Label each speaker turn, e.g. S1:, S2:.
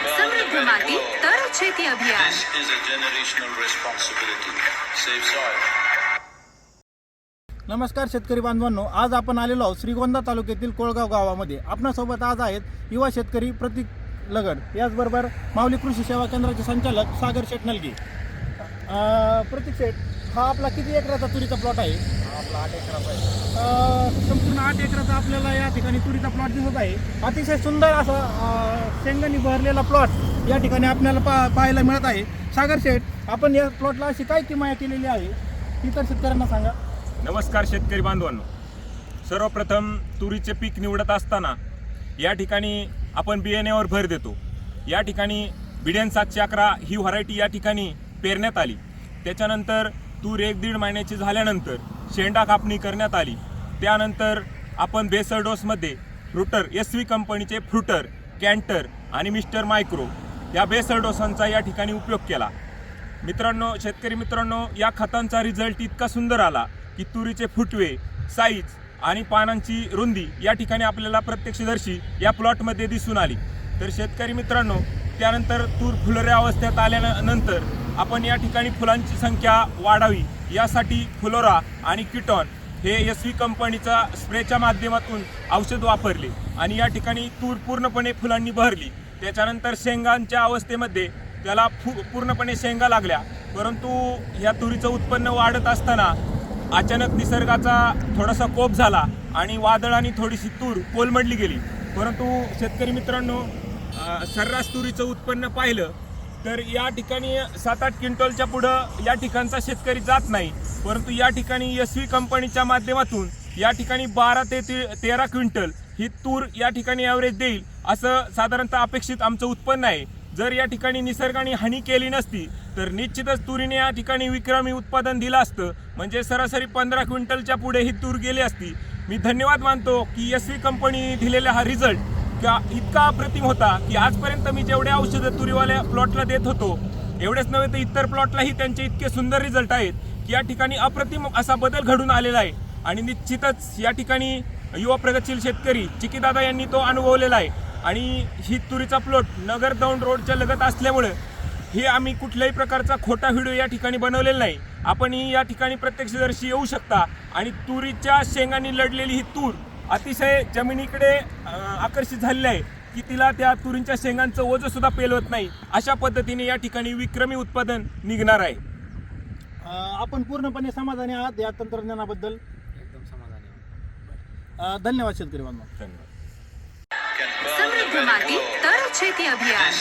S1: સમૃદ્ધ માટી તર છેતી અભિયાન
S2: This is a generational responsibility. Save soil.
S3: नमस्कार शेतकरी बांधवांनो आज आपण आलेलो आहोत श्रीगोंदा तालुक्यातील कोळगाव गावामध्ये आपणासोबत आज आहेत युवा शेतकरी प्रतीक लगड याचबरोबर माऊली कृषी सेवा केंद्राचे संचालक सागर शेठ नलगी अं, प्रतीक शेठ हा आपला किती एकराचा तुरीचा प्लॉट आहे
S4: आपला आठ
S3: संपूर्ण आठ एकराचा आपल्याला या ठिकाणी तुरीचा प्लॉट दिसत आहे. अतिशय सुंदर असा शेंगांनी भरलेला प्लॉट या ठिकाणी आपल्याला पा पाहायला मिळत आहे. सागर शेठ आपण या प्लॉटला अशी काय किमाया केलेली आहे? ती तर शेतकऱ्यांना सांगा.
S4: नमस्कार शेतकरी बांधवांनो. सर्वप्रथम तुरीचे पीक निवडत असताना या ठिकाणी आपण बियाण्यावर भर देतो. या ठिकाणी बिडेन सातशे अकरा ही व्हरायटी या ठिकाणी पेरण्यात आली. त्याच्यानंतर तूर एक दीड महिन्याची झाल्यानंतर शेंडा कापणी करण्यात आली. त्यानंतर आपण बेसर डोसमध्ये फ्रुटर एस व्ही कंपनीचे फ्रुटर कॅन्टर आणि मिस्टर मायक्रो या बेसर डोसांचा या ठिकाणी उपयोग केला. मित्रांनो शेतकरी मित्रांनो या खतांचा रिझल्ट इतका सुंदर आला की तुरीचे फुटवे साईज आणि पानांची रुंदी या ठिकाणी आपल्याला प्रत्यक्षदर्शी या प्लॉटमध्ये दिसून आली. तर शेतकरी मित्रांनो त्यानंतर तूर फुलऱ्या अवस्थेत आल्यानंतर आपण या ठिकाणी फुलांची संख्या वाढावी. यासाठी फुलोरा आणि किटॉन हे एस व्ही कंपनीचा स्प्रेच्या माध्यमातून औषध वापरले आणि या ठिकाणी तूर पूर्णपणे फुलांनी भरली. त्याच्यानंतर शेंगांच्या अवस्थेमध्ये त्याला फु पूर्णपणे शेंगा लागल्या. परंतु या तुरीचं उत्पन्न वाढत असताना अचानक निसर्गाचा थोडासा कोप झाला आणि वादळ आणि थोडीशी तूर कोलमडली गेली. परंतु शेतकरी मित्रांनो सर्रास तुरीचं उत्पन्न पाहिलं तर या ठिकाणी सात आठ क्विंटलच्या पुढं या ठिकाणचा शेतकरी जात नाही. परंतु या ठिकाणी एस व्ही कंपनीच्या माध्यमातून या ठिकाणी बारा ते ते तेरा क्विंटल ही तूर या ठिकाणी ॲव्हरेज देईल असं साधारणतः अपेक्षित आमचं उत्पन्न आहे. जर या ठिकाणी निसर्गाने हानी केली नसती तर निश्चितच तुरीने या ठिकाणी विक्रमी उत्पादन दिलं असतं. म्हणजे सरासरी पंधरा क्विंटलच्या पुढे ही तूर गेली असती. मी धन्यवाद मानतो की एस व्ही कंपनी दिलेला हा रिझल्ट का इतका अप्रतिम होता की आजपर्यंत मी जेवढे औषधं तुरीवाल्या प्लॉटला देत होतो एवढेच नव्हे तर इतर प्लॉटलाही त्यांचे इतके सुंदर रिझल्ट आहेत की या ठिकाणी अप्रतिम असा बदल घडून आलेला आहे. आणि निश्चितच या ठिकाणी युवा प्रगतशील शेतकरी चिकीदादा यांनी तो अनुभवलेला आहे. आणि ही तुरीचा प्लॉट नगर दौंड रोडच्या लगत असल्यामुळं हे आम्ही कुठल्याही प्रकारचा खोटा व्हिडिओ या ठिकाणी बनवलेला नाही. आपण ही या ठिकाणी प्रत्यक्षदर्शी येऊ शकता. आणि तुरीच्या शेंगांनी लढलेली ही तूर अतिशय जमिनीकडे आकर्षित झालेले आहे की तिला त्या तुरींच्या शेंगांचं ओझंसुद्धा पेलवत नाही. अशा पद्धतीने या ठिकाणी विक्रमी उत्पादन निघणार आहे.
S3: आपण पूर्णपणे समाधानी आहात या तंत्रज्ञानाबद्दल?
S5: एकदम समाधानी
S3: धन्यवाद शेतकरी बांधव.
S4: धन्यवाद.
S2: समृद्ध माती तर शेती अभियान.